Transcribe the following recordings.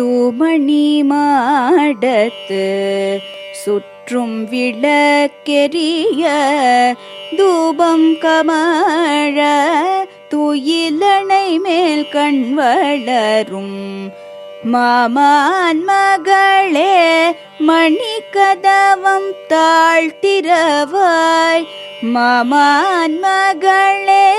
தூமணி மாடத்து சுற்றும் விளக்கெரிய தூபம் கமழ துயிலணை மேல் கண் வளரும். மாமான் மகளே மணி கதவம் தாழ்த்திரவாய். மாமான் மகளே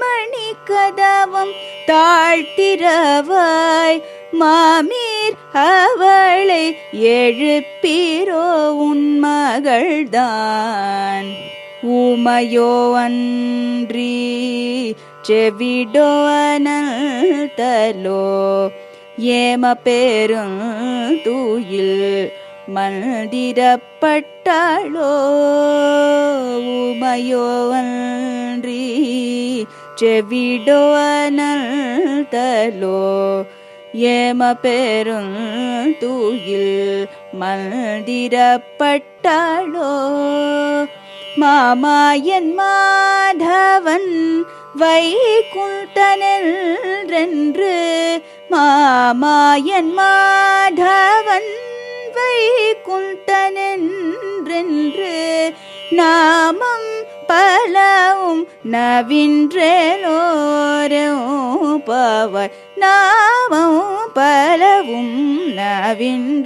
மணி கதவம் தாழ்த்திரவாய். மாமீர் அவளை எழுப்பீரோ உன் மகள்தான். உமையோ அன்றி செவிடோ அனல்தலோ ஏம பேரும் தூயில் மந்திரப்பட்டாளோ. உமையோ அன்றி செவிடோ அனல்தலோ ஏம பெரும் தூயில் மந்திரப்பட்டாளோ மாமாயன் மாதவன் வைகுண்டனென்று மாமாயன் மாதவன் வைகுண்டனென்று நாமம் பலவும் நவின்றேலோரும் பவர் நாமம் பலவும் நவின்றேலோரும்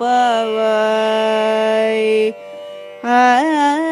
பவாய் ஆ